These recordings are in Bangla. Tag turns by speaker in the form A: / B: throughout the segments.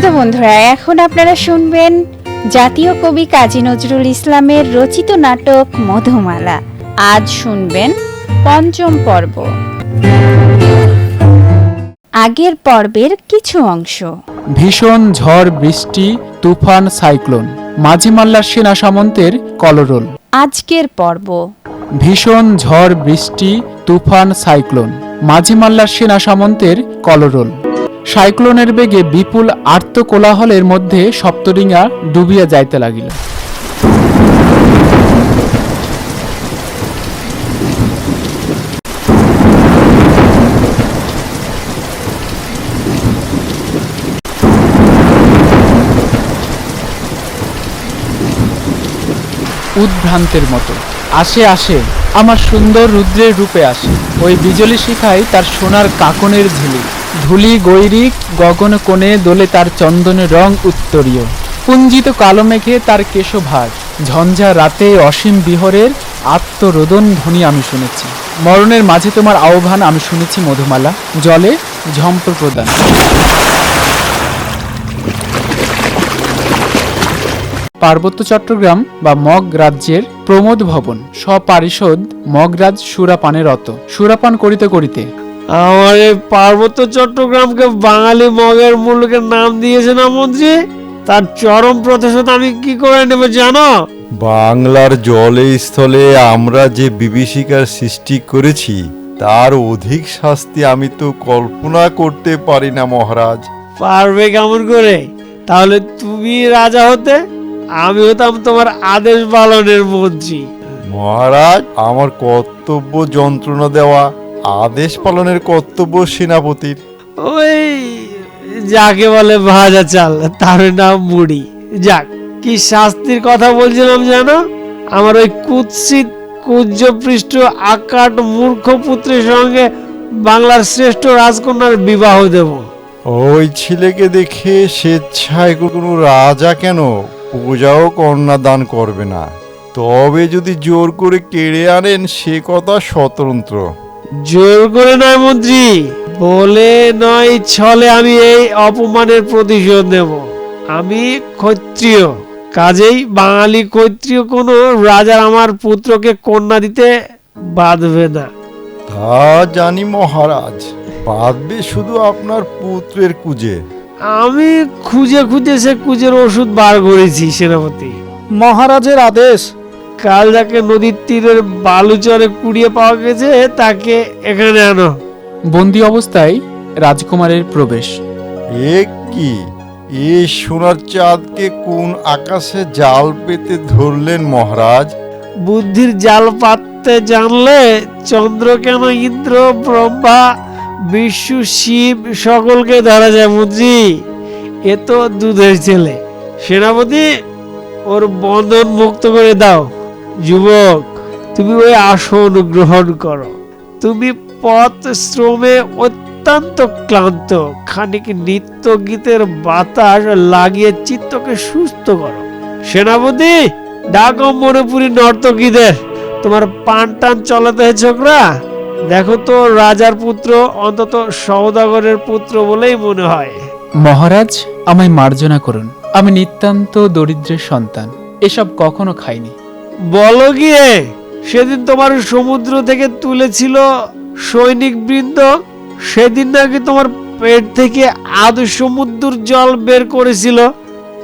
A: শ্রোতা বন্ধুরা এখন আপনারা শুনবেন জাতীয় কবি কাজী নজরুল ইসলামের রচিত নাটক মধুমালা। আজ শুনবেন পঞ্চম পর্ব। আগের পর্বের কিছু অংশ।
B: ভীষণ ঝড় বৃষ্টি তুফান সাইক্লোন মাঝি মাল্লার সেনা সামন্তের কলরোল।
A: আজকের পর্ব।
B: ভীষণ ঝড় বৃষ্টি তুফান সাইক্লোন মাঝি মাল্লার সেনা সামন্তের কলরোল। সাইক্লোনের বেগে বিপুল আর্ত কোলাহলের মধ্যে সপ্তরিঙা ডুবিয়া যাইতে লাগিল। উদ্ভ্রান্তের মতো। আসে আসে, আমার সুন্দর রুদ্রের রূপে আসে। ওই বিজলি শিখায় তার সোনার কাকনের ঝিলি। ধুলি গৈরিক গগন কোণে দোলে তার চন্দনের রং উত্তরীয়। পুঞ্জিত কালো মেঘে তার কেশভার। ঝঞ্ঝা রাতে অসীম বিহরের আত্মরোদন ধ্বনি আমি শুনেছি। মরণের মাঝে তোমার আহ্বান আমি শুনেছি, মধুমালা। জলে ঝম্প প্রদান। পার্বত্য চট্টগ্রাম বা মগ রাজ্যের প্রমোদ ভবন। সপারিষদ মগরাজ সুরাপানে রত। সুরাপান করিতে করিতে
C: আমার এই পার্বত্য চট্টগ্রামকে বাঙালি মগের মুলুকের নাম দিয়েছে না মন্ত্রী? তার চরম প্রতিশোধ আমি কি করে নেব জানো?
D: বাংলার জলে স্থলে আমরা যে বিভীষিকার সৃষ্টি করেছি তার অধিক শাস্তি আমি তো কল্পনা করতে পারি না মহারাজ।
C: পারবে কেমন করে? তাহলে তুমি রাজা হতে আমি হতাম তোমার আদেশ পালনের মন্ত্রী।
D: মহারাজ আমার কর্তব্য যন্ত্রণা দেওয়া আদেশ পালনের কর্তব্য সেনাপতির।
C: ওই যাকে বলে ভাজা চাল তার নাম মুড়ি। যাক কি শাস্তির কথা বলছিলাম জানো? আমার ওই কুৎসিত কুজ্জপৃষ্ঠ আকাট মূর্খ পুত্রের সঙ্গে বাংলার শ্রেষ্ঠ রাজকন্যার বিবাহ দেব।
D: ওই ছেলেকে দেখে স্বেচ্ছায় কোনো রাজা কেন পূজাও কন্যা দান করবে না। তবে যদি জোর করে কেড়ে আনেন সে কথা স্বতন্ত্র।
C: জোর করে নয় মন্ত্রী বলে নয় ছলে আমি এই অপমানের প্রতিশোধ নেব। আমি ক্ষত্রিয়। কাজেই বাঙালি ক্ষত্রিয় কোনো রাজার আমার পুত্রকে কন্যা দিতে বাঁধবে না।
D: তা জানি মহারাজ বাঁধবে শুধু আপনার পুত্রের কুজে।
C: আমি খুঁজে খুঁজে সে কুজের ওষুধ বার করেছি সেনাপতি।
B: মহারাজের আদেশ
C: কাল যাকে নদীর তীরের বালুচরে কুড়িয়ে পাওয়া গেছে তাকে এখানে আনো।
B: বন্দি অবস্থায় রাজকুমারের প্রবেশ।
D: এ কি? এই সোনার চাঁদকে কোন আকাশে জাল পেতে ধরলেন মহারাজ?
C: বুদ্ধির জাল পাততে জানলে চন্দ্র কেন ইন্দ্র ব্রহ্মা বিষ্ণু শিব সকলকে ধরা যায় মন্ত্রী এ তো দুধের ছেলে। সেনাপতি ওর বন্ধন মুক্ত করে দাও। যুবক, তুমি ওই আসন গ্রহণ করো। তুমি পথ শ্রমে অত্যন্ত ক্লান্ত। খানিক নিত্য গীতের বাতাস লাগিয়ে চিত্তকে সুস্থ করো। সেনাপতি, ডাকো মণিপুরী নর্তকীদের। তোমার পান টান চলাতে ছোকরা দেখো তো রাজার পুত্র, অন্তত সৌদাগরের পুত্র বলেই মনে হয়।
B: মহারাজ, আমায় মার্জনা করুন। আমি নিতান্ত দরিদ্রের সন্তান। এসব কখনো খাইনি।
C: বলো গিয়ে সেদিন তোমার সমুদ্র থেকে তুলেছিল সৈনিক বৃন্দ সেদিন নাকি তোমার পেট থেকে আদৌ সমুদ্র জল বের করেছিল।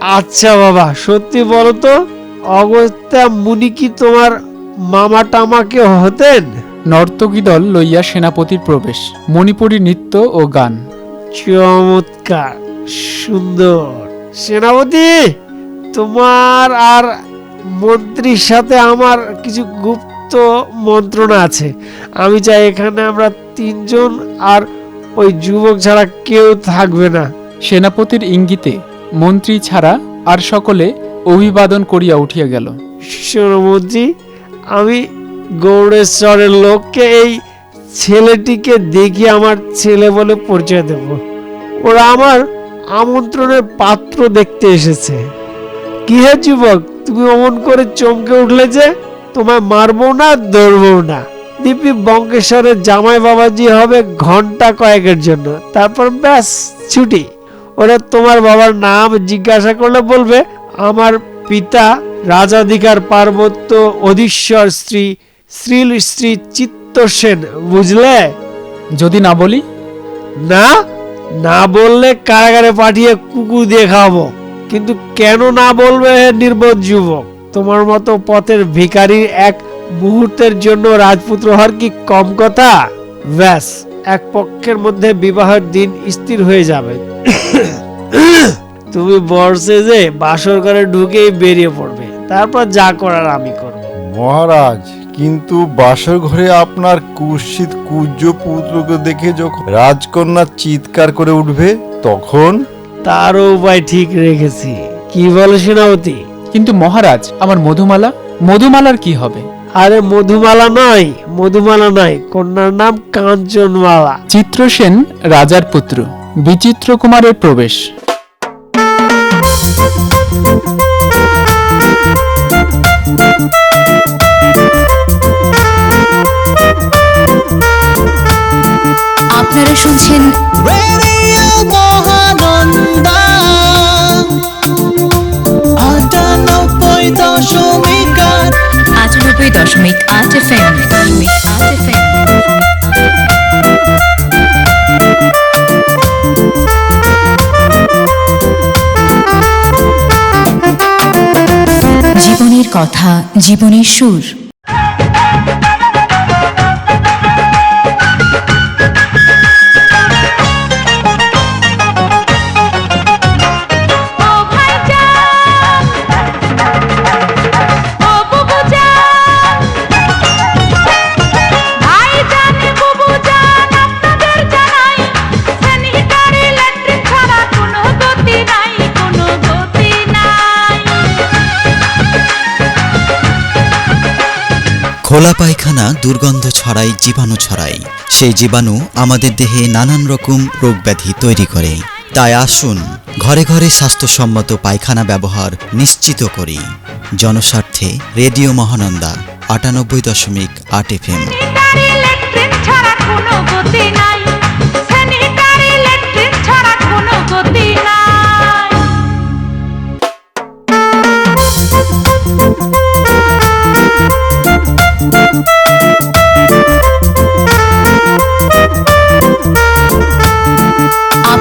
C: আচ্ছা বাবা সত্যি বলো তো অগত্যা মুনি কি তোমার মামা টামাকে হতেন?
B: নর্তকী দল লইয়া সেনাপতির প্রবেশ মণিপুরী নৃত্য ও গান।
C: চমৎকার সুন্দর। সেনাপতি তোমার আর মন্ত্রীর সাথে আমার কিছু গুপ্ত মন্ত্রণা আছে। আমি চাই এখানে আমরা তিনজন আর ওই যুবক ছাড়া কেউ থাকবে না।
B: সেনাপতির ইঙ্গিতে মন্ত্রী ছাড়া আর সকলে অভিবাদন করিয়া উঠিয়া গেল।
C: শোনো আমি গৌড়েশ্বরের লোককে এই ছেলেটিকে দেখি আমার ছেলে বলে পরিচয় দেব। ওরা আমার আমন্ত্রণের পাত্র দেখতে এসেছে। কি হে যুবক তুমি অমন করে চমকে উঠলে যে তোমায় মারবো না ধরবো না। দিব্যি বঙ্কেশ্বরের জামাই বাবাজি হবে ঘণ্টা কয়েকের জন্য। তারপর ব্যাস ছুটি। ওরা তোমার বাবার নাম জিজ্ঞাসা করলে বলবে আমার পিতা রাজাধিকার পার্বত্য অধীশ্বর স্ত্রী শ্রীল শ্রী চিত্তসেন বুঝলে?
B: যদি না বলি?
C: না? না বললে কারাগারে পাঠিয়ে কুকুর দিয়ে খাওয়াবো। কিন্তু কেন না বলবে নির্বোধ যুবক? তোমার মতো পথের ভিখারির এক মুহূর্তের জন্য রাজপুত্র হওয়ার কি কম কথা? ব্যাস, এক পক্ষের মধ্যে বিবাহের দিন স্থির হয়ে যাবে। তুমি বর্ষে যে বাসর ঘরে ঢুকেই বেরিয়ে পড়বে। তারপর যা করার আমি করব।
D: মহারাজ, কিন্তু বাসর ঘরে আপনার কুৎসিত কুজ্জ পুত্রকে দেখে যখন রাজকন্যা চিৎকার করে উঠবে, তখন?
C: তারও উপায় ঠিক রেখেছি। কি বলে সেনাপতি?
B: কিন্তু মহারাজ আমার মধুমালা? মধুমালার কি হবে?
C: আরে মধুমালা নয় মধুমালা নয় কন্যার নাম কাঞ্চনমালা।
B: চিত্রসেন রাজার পুত্র বিচিত্র কুমারের প্রবেশ।
E: আপনারা শুনছেন
F: রেডিও আটানব্বই দশমিক আট।
E: আটানব্বই দশমিক আট এফ এম দশমিক আট এফ এম জীবনের কথা জীবনের সুর।
G: খোলা পায়খানা দুর্গন্ধ ছড়ায়, জীবাণু ছড়ায়। সেই জীবাণু আমাদের দেহে নানান রকম রোগ ব্যাধি তৈরি করে। তাই আসুন, ঘরে ঘরে স্বাস্থ্যসম্মত পায়খানা ব্যবহার নিশ্চিত করি। জনস্বার্থে রেডিও মহানন্দা, আটানব্বই দশমিক আট এফ এম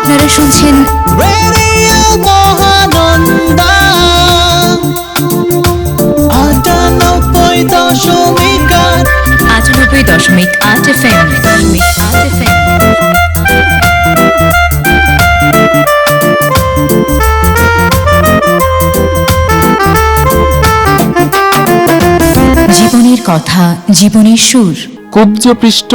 E: আপনারা শুনছেন
F: আটানব্বই দশমিক আট
E: আটানব্বই দশমিক আট। এফ এম দশমিক আট এফ এম জীবনের কথা জীবনের সুর।
B: কুব্জপৃষ্ঠ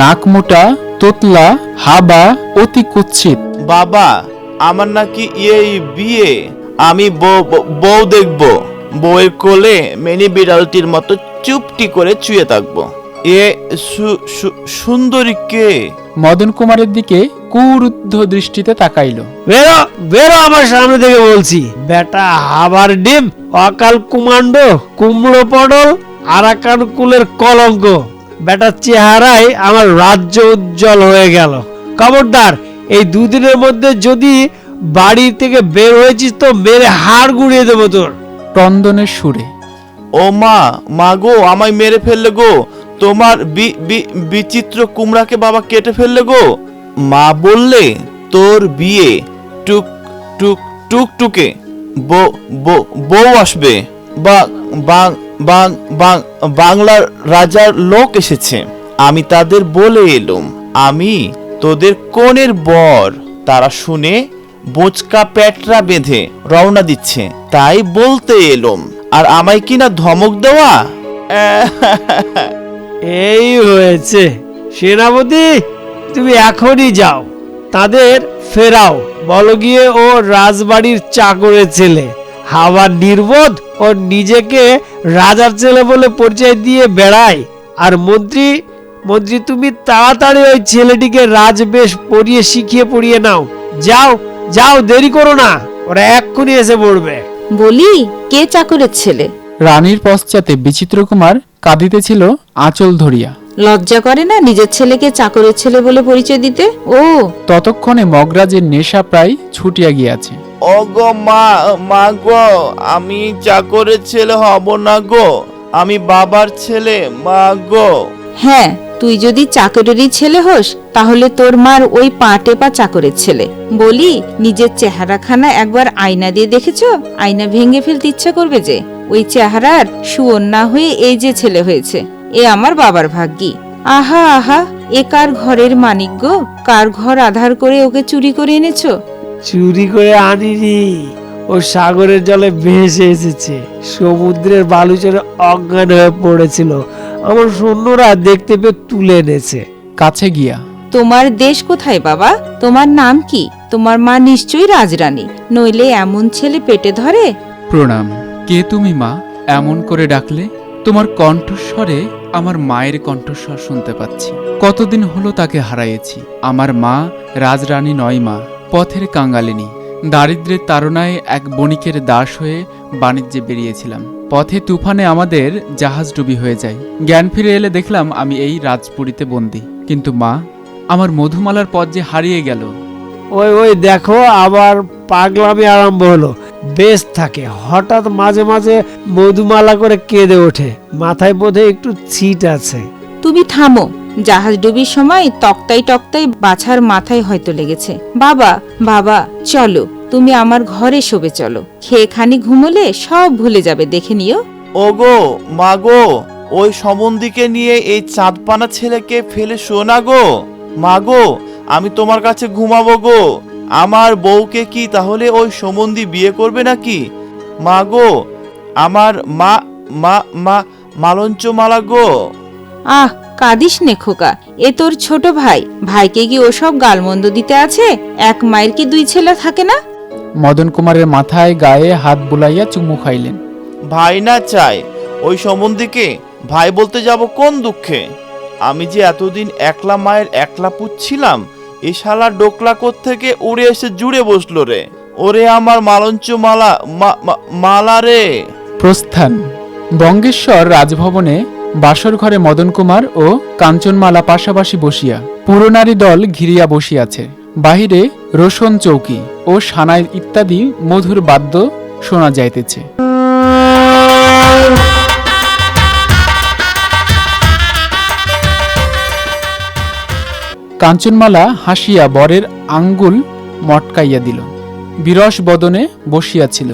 B: নাকমোটা তোতলা হাবা অতি কুৎসিত।
H: বাবা আমার নাকি এই বিয়ে। আমি বউ দেখব। বউয়ের কোলে মেনি বিড়ালটির মতো চুপটি করে চুয়ে থাকব। এ সু- সু- সুন্দরী কে?
B: মদন কুমারের দিকে কুরুদ্ধ দৃষ্টিতে তাকাইল।
C: বেরো বেরো আমার সামনে থেকে বলছি। বেটা হাবার ডিম অকাল কুমান্ডো কুমড়ো পটল আরাকান কুলের কলঙ্ক। বেটার চেহারায় আমার রাজ্য উজ্জ্বল হয়ে গেল। খবরদার এই দুদিনের মধ্যে যদি বাড়ি থেকে বের হয়েছিস তো মেরে হাড় গুড়িয়ে দেবো তোর।
B: ক্রন্দনের সুরে।
H: ও মা মা গো আমায় মেরে ফেললে গো। তোমার বি- বি- বিচিত্র কুমড়াকে বাবা কেটে ফেললে গো। মা বললে তোর বিয়ে টুক টুক টুক টুকে বউ বউ- বউ আসবে। বা বাং বাং বাং বাংলার রাজার লোক এসেছে। আমি তাদের বলে এলুম। আমি তোদের কোণের বর, তারা শুনে বোচকা প্যাটরা বেঁধে রওনা দিচ্ছে। তাই বলতে এলুম, আর আমায় কিনা ধমক দেওয়া?
C: এই হয়েছে। সেনাপতি, তুমি এখনই যাও। তাদের ফেরাও। বলো গিয়ে ও রাজবাড়ির চাকরের ছেলে। হাওয়া নির্বোধ ও নিজেকে রাজার ছেলে বলে পরিচয় দিয়ে বেড়ায়। আর মন্ত্রী মন্ত্রী তুমি তাড়াতাড়ি ওই ছেলেটিকে রাজবেশ পরিয়ে শিখিয়ে পড়িয়ে নাও। যাও যাও দেরি করো না। ওরা এক্ষুনি এসে পড়বে।
I: বলি কে চাকরের ছেলে?
B: রানীর পশ্চাতে বিচিত্রকুমার কাঁদিতেছিল আঁচল ধরিয়া।
I: লজ্জা করে না নিজের ছেলেকে চাকরের ছেলে বলে পরিচয় দিতে? ও।
B: ততক্ষণে মগরাজের নেশা প্রায় ছুটিয়া গিয়াছে।
H: ওগো মা মা গো আমি চাকরের ছেলে হব না গো। আমি বাবার ছেলে মা গো।
I: হ্যাঁ তুই যদি চাকরেরই ছেলে হোস, তাহলে তোর মার ওই পা টেপা চাকরের ছেলে। বলি, নিজের চেহারাখানা একবার আয়না দিয়ে দেখেছ? আয়না ভেঙে ফেলতে ইচ্ছা করবে যে। ওই চেহারার সুয়র না হয়ে এই যে ছেলে হয়েছে। এ আমার বাবার ভাগ্যি। আহা আহা, এ কার ঘরের মানিক গো? কার ঘর আধার করে ওকে চুরি করে এনেছো?
C: চুরি করে আনিনি। ও সাগরের জলে ভেসে এসেছে। সমুদ্রের বালুচরে অজ্ঞান হয়ে পড়েছিল। আমার সৈন্যরা দেখতে পেয়ে তুলে এনেছে।
B: কাছে গিয়া।
I: তোমার দেশ কোথায় বাবা? তোমার নাম কি? তোমার মা নিশ্চয়ই রাজরানী। নইলে এমন ছেলে পেটে ধরে?
B: প্রণাম। কে তুমি মা? এমন করে ডাকলে? তোমার কণ্ঠস্বরে আমার মায়ের কণ্ঠস্বর শুনতে পাচ্ছি। কতদিন হলো তাকে হারাইয়েছি? আমার মা রাজরানী নয় মা পথের কাঙ্গালিনী দারিদ্রের তাড়নায় এক বণিকের দাস হয়ে বাণিজ্যে বেরিয়েছিলাম। পথে তুফানে আমাদের জাহাজ ডুবি হয়ে যায়। জ্ঞান ফিরে এলে দেখলাম আমি এই রাজপুরীতে বন্দি। কিন্তু মা আমার মধুমালার পথ যে হারিয়ে গেল।
C: ওই ওই দেখো আবার পাগলামি আরম্ভ হলো। বেশ থাকে হঠাৎ মাঝে মাঝে মধুমালা করে কেঁদে ওঠে। মাথায় বোধে একটু ছিট আছে।
I: তুমি থামো জাহাজ ডুবির সময় তক্তাই তক্তাই বাছার মাথায় হয়তো লেগেছে। বাবা বাবা চলো তুমি আমার ঘরে শোবে চলো। খেয়ে খানি ঘুমোলে সব ভুলে যাবে দেখে নিও।
H: ওগো মা গো ওই সম্বন্ধীকে নিয়ে এই চাঁদপানা ছেলেকে ফেলে শোনা গো। মা গো আমি তোমার কাছে ঘুমাবো গো। আমার বউকে কি তাহলে ওই সম্বন্ধী বিয়ে করবে নাকি? মা গো আমার মা মা মা মালঞ্চ মালা গো।
I: আহ কাঁদিস নে খোকা এ তোর ছোট ভাই। ভাইকে কি ওসব গালমন্দ দিতে আছে? এক মায়ের কি দুই ছেলে থাকে না?
B: মদন কুমারের মাথায় গায়ে হাত বুলাইয়া চুমু খাইলেন।
H: ভাই না চাই ওই সম্বন্ধীকে ভাই বলতে যাব কোন দুঃখে? আমি যে এতদিন একলা মায়ের একলা পুচ্ছিলাম এ শালা ডোকলা থেকে উড়ে এসে জুড়ে বসল রে? ওরে আমার মালঞ্চ মালা মালা রে!
B: প্রস্থান বঙ্গেশ্বর রাজভবনে বাসর ঘরে মদন কুমার ও কাঞ্চনমালা পাশাপাশি বসিয়া পুরনারী দল ঘিরিয়া বসিয়াছে। বাহিরে রোশন চৌকি ও সানাই ইত্যাদি মধুর বাদ্য শোনা যাইতেছে। কাঞ্চনমালা হাসিয়া বরের আঙ্গুল মটকাইয়া দিল। বিরস বদনে বসিয়াছিল।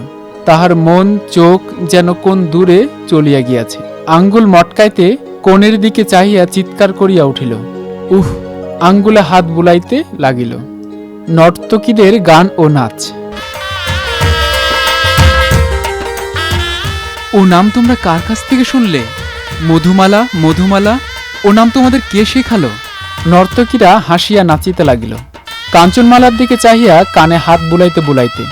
B: তাহার মন চোখ যেন কোন দূরে চলিয়া গিয়াছে। আঙ্গুল মটকাইতে কোণের দিকে চাহিয়া চিৎকার করিয়া উঠিল। উহ, আঙ্গুলে হাত বুলাইতে লাগিল। নর্তকীদের গান ও নাচ। ও নাম তোমরা কার কাছ থেকে শুনলে? মধুমালা মধুমালা, ও নাম তোমাদের কে শেখালো? নর্তকীরা হাসিয়া নাচিতে লাগিল। কাঞ্চনমালার দিকে চাহিয়া কানে হাত বুলাইতে বুলাইতে,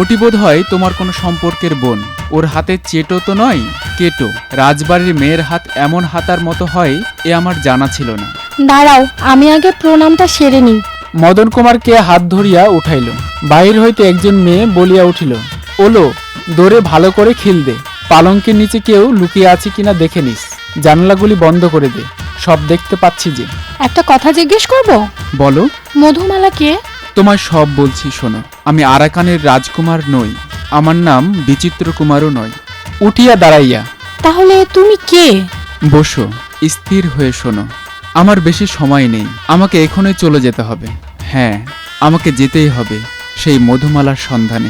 B: ওটি বোধ হয় তোমার কোনো সম্পর্কের বোন। ওর হাতে চেটো তো নয়? কেটো রাজবাড়ির মেয়ের হাত এমন হাতার মতো হয় এ আমার জানা ছিল না।
A: দাঁড়াও আমি আগে প্রণামটা সেরে নিই।
B: মদন কুমারকে হাত ধরিয়া উঠাইল। বাহির হইতে একজন মেয়ে বলিয়া উঠিল ওলো দৌড়ে ভালো করে খিল দে। পালঙ্কের নিচে কেউ লুকিয়ে আছে কিনা দেখে নিস। জানলাগুলি বন্ধ করে দে। সব দেখতে পাচ্ছি যে।
A: একটা কথা জিজ্ঞেস করব?
B: বলো।
A: মধুমালা কে?
B: তোমায় সব বলছি শোনো। আমি আরাকানের রাজকুমার নই। আমার নাম বিচিত্র কুমারও নয়। উঠিয়া দাঁড়াইয়া।
A: তাহলে তুমি কে?
B: বসো স্থির হয়ে শোনো। আমার বেশি সময় নেই আমাকে এখনই চলে যেতে হবে। হ্যাঁ আমাকে যেতেই হবে সেই মধুমালার সন্ধানে।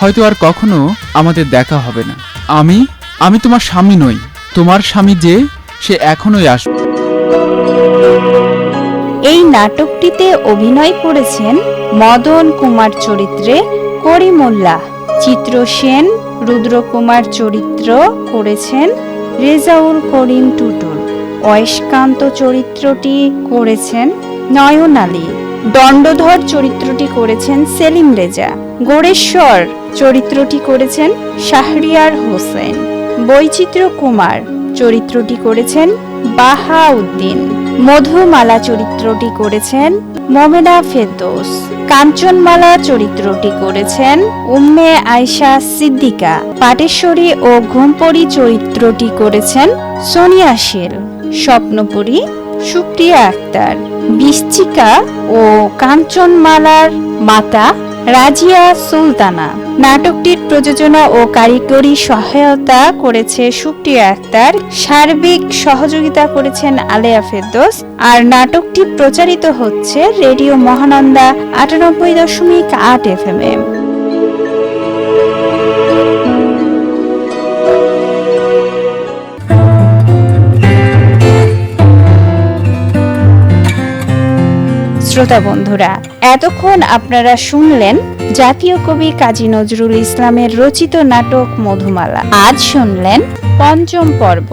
B: হয়তো আর কখনো আমাদের দেখা হবে না। আমি? আমি তোমার স্বামী নই। তোমার স্বামী যে সে এখনোই আসবে
A: এই নাটকটিতে অভিনয় করেছেন মদন কুমার চরিত্রে করিমুল্লাহ। চিত্র সেন রুদ্রকুমার চরিত্র করেছেন রেজাউল করিম টুটুল। অয়স্কান্ত চরিত্রটি করেছেন নয়ন আলী। দণ্ডধর চরিত্রটি করেছেন সেলিম রেজা। গোড়েশ্বর চরিত্রটি করেছেন শাহরিয়ার হোসেন। বৈচিত্র্য কুমার চরিত্রটি করেছেন বাহাউদ্দিন। মধুমালা চরিত্রটি করেছেন মোমেনা ফেরদোস। কাঞ্চনমালা চরিত্রটি করেছেন উম্মে আয়শা সিদ্দিকা। পাটেশ্বরী ও ঘুমপরি চরিত্রটি করেছেন সোনিয়া শেল স্বপ্নপুরী সুপ্রিয়া আক্তার। বিশ্চিকা ও কাঞ্চনমালার মাতা রাজিয়া সুলতানা। নাটকটির প্রযোজনা ও কারিগরি সহায়তা করেছে সুপ্রিয়া আক্তার, সার্বিক সহযোগিতা করেছেন আলেয়া ফেরদোস, আর নাটকটি প্রচারিত হচ্ছে রেডিও মহানন্দা আটানব্বই দশমিক আট এফ এম শ্রোতা বন্ধুরা, এতক্ষণ আপনারা শুনলেন জাতীয় কবি কাজী নজরুল ইসলামের রচিত নাটক মধুমালা। আজ শুনলেন পঞ্চম পর্ব।